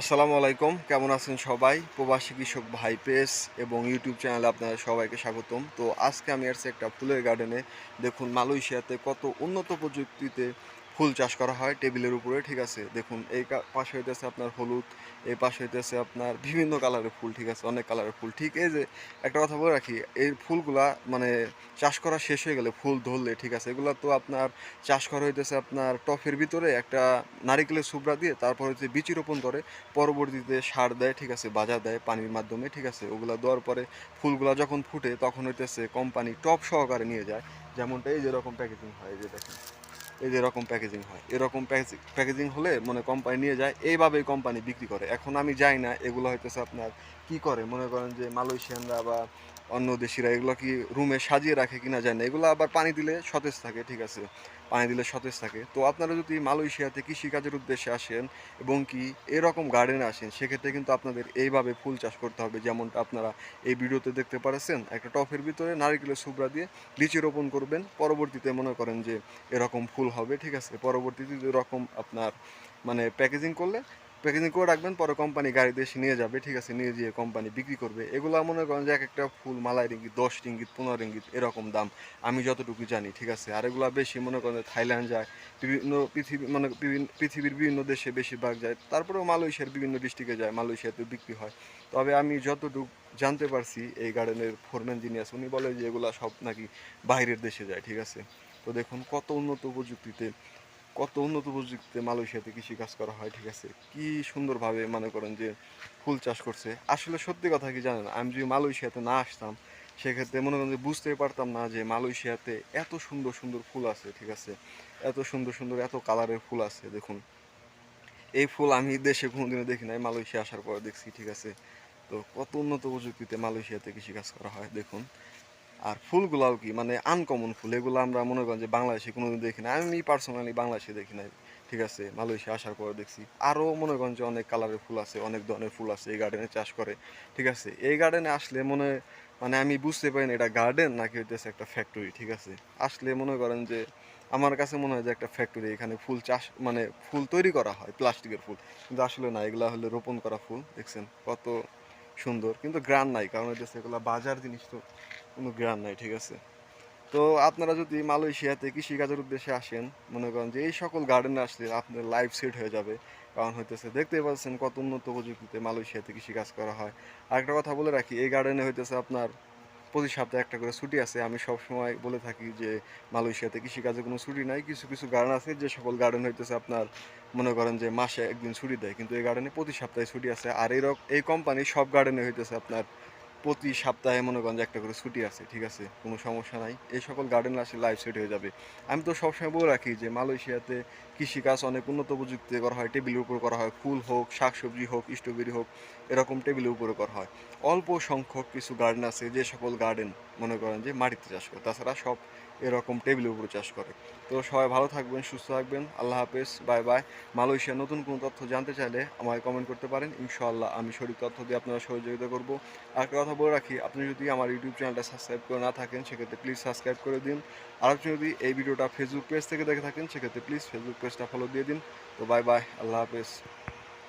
আসসালামু আলাইকুম, কেমন আছেন সবাই? প্রবাসী কৃষক ভাই পেস এবং ইউটিউব চ্যানেলে আপনাদের সবাইকে স্বাগতম। তো আজকে আমি আসছি একটা ফুলের গার্ডেনে দেখুন, মালয়েশিয়াতে কত উন্নত প্রযুক্তিতে ফুল চাষ করা হয় টেবিলের উপরে, ঠিক আছে? দেখুন, এই পাশে হইতেছে আপনার হলুদ, এই পাশে হইতেছে আপনার বিভিন্ন কালারের ফুল, ঠিক আছে? অনেক কালারের ফুল। ঠিক এই যে, একটা কথা বলে রাখি, এই ফুলগুলা মানে চাষ করা শেষ হয়ে গেলে ফুল ধরলে, ঠিক আছে? এগুলা তো আপনার চাষ করা হইতেছে আপনার টফের ভিতরে একটা নারিকেলের সুবড়া দিয়ে, তারপর হচ্ছে বিচি রোপণ করে পরবর্তীতে সার দেয়, ঠিক আছে? বাজার দেয় পানির মাধ্যমে, ঠিক আছে? ওগুলা দেওয়ার পরে ফুলগুলা যখন ফুটে, তখন হইতেছে কোম্পানি টপ সহকারে নিয়ে যায়। যেমনটা এই যেরকম প্যাকেজিং হয় যে দেখেন। এই যে এরকম প্যাকেজিং হয়। এরকম প্যাকেজিং হলে মানে কোম্পানি নিয়ে যায়, এইভাবেই কোম্পানি বিক্রি করে। এখন আমি যাই না, এগুলো হয়তো আপনার কি করে? মনে করেন যে মালয়েশিয়ানরা বা অন্য দেশিরা এগুলো কি রুমে সাজিয়ে রাখে কিনা যায় না। এগুলো আবার পানি দিলে সতেজ থাকে, ঠিক আছে? পানি দিলে সতেজ থাকে। তো আপনারা যদি মালয়েশিয়াতে কৃষিকাজের উদ্দেশ্যে আসেন এবং কি এরকম গার্ডেনে আসেন, সেক্ষেত্রে কিন্তু আপনাদের এইভাবে ফুল চাষ করতে হবে। যেমনটা আপনারা এই ভিডিওতে দেখতে পাচ্ছেন একটা টফের ভিতরে নারিকেলের সুবড়া দিয়ে লিচি রোপণ করবেন। পরবর্তীতে মনে করেন যে এরকম ফুল হবে, ঠিক আছে? পরবর্তীতে এরকম আপনার মানে প্যাকেজিং করলে প্যাকেজিং করে রাখবেন, পরে কোম্পানি গাড়িতে এসে নিয়ে যাবে, ঠিক আছে? নিয়ে গিয়ে কোম্পানি বিক্রি করবে। এগুলো মনে করেন যে এক একটা ফুল, মালাই রিঙ্গিত, দশ রিঙ্গিত, পনেরো রিঙ্গিত, এরকম দাম। আমি যতটুকু জানি, ঠিক আছে? আর এগুলো বেশি মনে করেন থাইল্যান্ড যায়, বিভিন্ন পৃথিবী মানে বিভিন্ন পৃথিবীর বিভিন্ন দেশে বেশিরভাগ যায়, তারপরেও মালয়েশিয়ার বিভিন্ন ডিস্ট্রিক্টে যায়, মালয়েশিয়াতে বিক্রি হয়। তবে আমি যতটুকু জানতে পারছি, এই গার্ডেনের ফোরম্যান যিনি আছে, উনি বলে যে এগুলো সব নাকি বাইরের দেশে যায়, ঠিক আছে? তো দেখুন কত উন্নত প্রযুক্তিতে কত উন্নত প্রযুক্তিতে মালয়েশিয়াতে কৃষি কাজ করা হয়, ঠিক আছে? কি সুন্দরভাবে মনে করেন যে ফুল চাষ করছে। আসলে সত্যি কথা কি জানেন? আমি যদি মালয়েশিয়াতে না আসতাম, সেক্ষেত্রে মনে করেন যে বুঝতেই পারতাম না যে মালয়েশিয়াতে এত সুন্দর সুন্দর ফুল আছে, ঠিক আছে? এত সুন্দর সুন্দর এত কালারের ফুল আছে, দেখুন। এই ফুল আমি দেশে কোনোদিনও দেখি নাই, মালয়েশিয়া আসার পরে দেখছি, ঠিক আছে? তো কত উন্নত প্রযুক্তিতে মালয়েশিয়াতে কৃষিকাজ করা হয়, দেখুন। আর ফুলগুলাও কি? মানে আনকমন ফুল, এগুলো আমরা মনে করেন যে বাংলাদেশে কোনোদিন দেখি না আমি পার্সোনালি বাংলাদেশে দেখি নাই, ঠিক আছে? মালয়েশিয়া আসার পরে দেখছি। আরও মনে করেন যে অনেক কালারের ফুল আছে, অনেক ধরনের ফুল আছে এই গার্ডেনে চাষ করে, ঠিক আছে? এই গার্ডেনে আসলে মনে মানে আমি বুঝতে পারি না এটা গার্ডেন নাকি হইতেছে একটা ফ্যাক্টরি ঠিক আছে? আসলে মনে করেন যে আমার কাছে মনে হয় যে একটা ফ্যাক্টরি এখানে ফুল চাষ মানে ফুল তৈরি করা হয়, প্লাস্টিকের ফুল। কিন্তু আসলে না, এগুলা হলে রোপণ করা ফুল, দেখছেন? কত সুন্দর, কিন্তু গ্রান নাই, কারণ হইতেছে এগুলো বাজার জিনিস তো কোনো গ্রান নাই, ঠিক আছে? তো আপনারা যদি মালয়েশিয়াতে কৃষিকাজের উদ্দেশ্যে আসেন, মনে করেন যে এই সকল গার্ডেনে আসলে আপনার লাইফ সেট হয়ে যাবে। কারণ হইতেছে দেখতে পাচ্ছেন কত উন্নত প্রযুক্তিতে মালয়েশিয়াতে কৃষিকাজ করা হয়। আরেকটা কথা বলে রাখি, এই গার্ডেনে হইতেছে আপনার প্রতি সপ্তাহে একটা করে ছুটি আছে। আমি সব সময় বলে থাকি যে, মালয়েশিয়াতে কৃষিকাজে কোনো ছুটি নাই। কিছু কিছু গার্ডেন আছে যে সকল গার্ডেন হইতেছে আপনার মনে করেন যে মাসে একদিন ছুটি দেয়। কিন্তু এই গার্ডেনে প্রতি সপ্তাহে ছুটি আছে। আর এই এই কোম্পানি সব গার্ডেনে হইতেছে আপনার প্রতি সপ্তাহে মনে করেন যে একটা করে ছুটি আছে, ঠিক আছে? কোনো সমস্যা নাই। এই সকল গার্ডেন আসলে লাইফ সেট হয়ে যাবে। আমি তো সবসময় বলে রাখি যে মালয়েশিয়াতে কৃষিকাজ অনেক উন্নত প্রযুক্তিতে করা হয়। টেবিলের উপর করা হয়। ফুল হোক, শাকসবজি হোক স্ট্রবেরি হোক, এরকম টেবিলের উপরে করা হয়। অল্প সংখ্যক কিছু গার্ডেন আছে যে সকল গার্ডেন মনে করেন যে মাটিতে চাষ করে। তাছাড়া সব এরকম টেবিলের উপরে চাষ করে। তো সবাই ভালো থাকবেন, সুস্থ থাকবেন। আল্লাহ হাফেজ বাই বাই মালয়েশিয়ার নতুন কোনো তথ্য জানতে চাইলে আমাকে কমেন্ট করতে পারেন। ইনশাআল্লাহ আমি সঠিক তথ্য দিয়ে আপনারা সহযোগিতা করব। আর একটা কথা বলে রাখি, আপনি যদি আমার ইউটিউব চ্যানেলটা সাবস্ক্রাইব করে না থাকেন, সেক্ষেত্রে প্লিজ সাবস্ক্রাইব করে দিন। আর আপনি যদি এই ভিডিওটা ফেসবুক পেজ থেকে দেখে থাকেন, সেক্ষেত্রে প্লিজ ফেসবুক পেজটা ফলো দিয়ে দিন। তো বাই বাই আল্লাহ হাফেজ।